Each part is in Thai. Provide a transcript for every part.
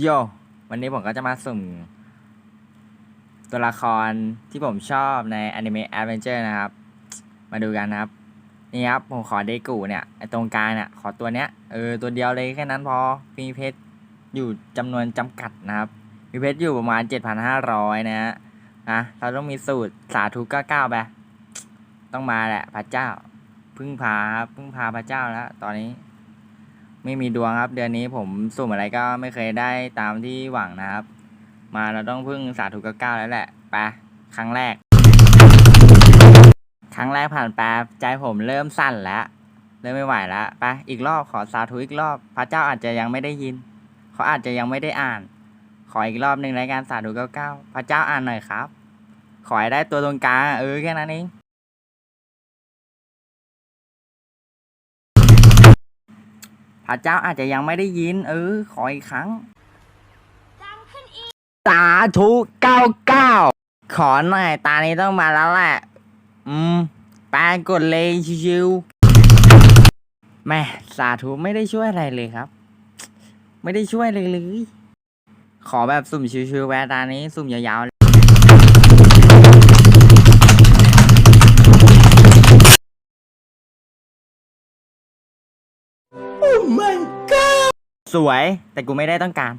โยวันนี้ผมก็จะมาสุ่ม ตัวละครที่ผมชอบในอนิเมะแอดเวนเจอร์นะครับ มาดูกันนะครับ นี่ครับ ผมขอเดกูเนี่ยไอตรงกลางเนี่ยขอตัวเนี้ยเออตัวเดียวเลยแค่นั้นพอมีเพชรอยู่จำนวนจำกัดนะครับ มีเพชรอยู่ประมาณ 7,500 นะฮะนะเราต้องมีสูตรสาธุก้าเก้าไปต้องมาแหละพระเจ้า พึ่งพาพึ่งพาพระเจ้าแล้วตอนนี้ ไม่มีดวงครับ เดือนนี้ผมสุ่มอะไรก็ไม่เคยได้ตามที่หวังนะครับ มาเราต้องพึ่งสาธุก้าเก้าแล้วแหละไปครั้งแรก ครั้งแรกผ่านไปใจผมเริ่มสั่นแล้วเริ่มไม่ไหวแล้วไปอีกรอบขอสาธุอีกรอบ พระเจ้าอาจจะยังไม่ได้ยิน เขาอาจจะยังไม่ได้อ่าน ขออีกรอบหนึ่งรายการสาธุเก้าเก้าพระเจ้าอ่านหน่อยครับ ขอให้ได้ตัวตรงกลางเออแค่นั้นเอง พระเจ้าอาจจะยังไม่ได้ยิน เออ ขออีกครั้งสาธุเก้าเก้าขอหน่อย ตานี้ต้องมาแล้วแหละ อืมแปลกดเลยชิวๆแม่สาธุไม่ได้ช่วยอะไรเลยครับ ไม่ได้ช่วยเลยเลย ขอแบบสุ่มชิวๆแวะตานี้สุ่มยาวๆ เลยสวยแต่กูไม่ได้ต้องการ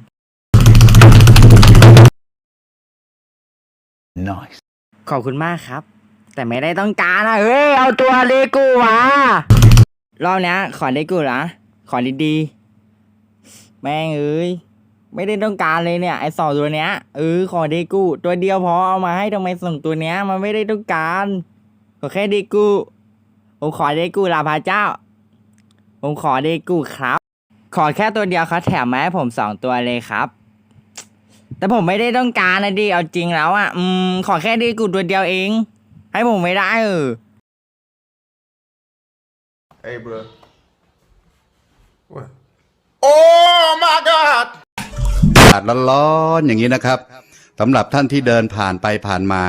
Nice. ขอบคุณมากครับ แต่ไม่ได้ต้องการนะเฮ้ย เอาตัวเลกูมารอบเนี้ย ขอเลกูนะขอดีๆ แม่งเอ้ย ไม่ได้ต้องการเลยเนี่ย ไอสองตัวเนี้ยเออขอเดกู ตัวเดียวพอเอามาให้ทำไมส่งตัวเนี้ย มันไม่ได้ต้องการ ขอแค่เดกู ผมขอเดกูลาพระเจ้า ผมขอเดกูครับ ขอแค่ตัวเดียวเขาแถมมาให้ผมสองตัวเลยครับ แต่ผมไม่ได้ต้องการนะดิเอาจริงแล้วอะ อืม ขอแค่ดีกูตัวเดียวเอง ให้ผมไม่ได้เออ Hey, bro. What? Oh my God! อากาศร้อนๆอย่างนี้นะครับสำหรับท่านที่เดินผ่านไปผ่านมา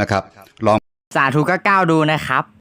นะครับ ลอง สาธุก็ก้าวดูนะครับ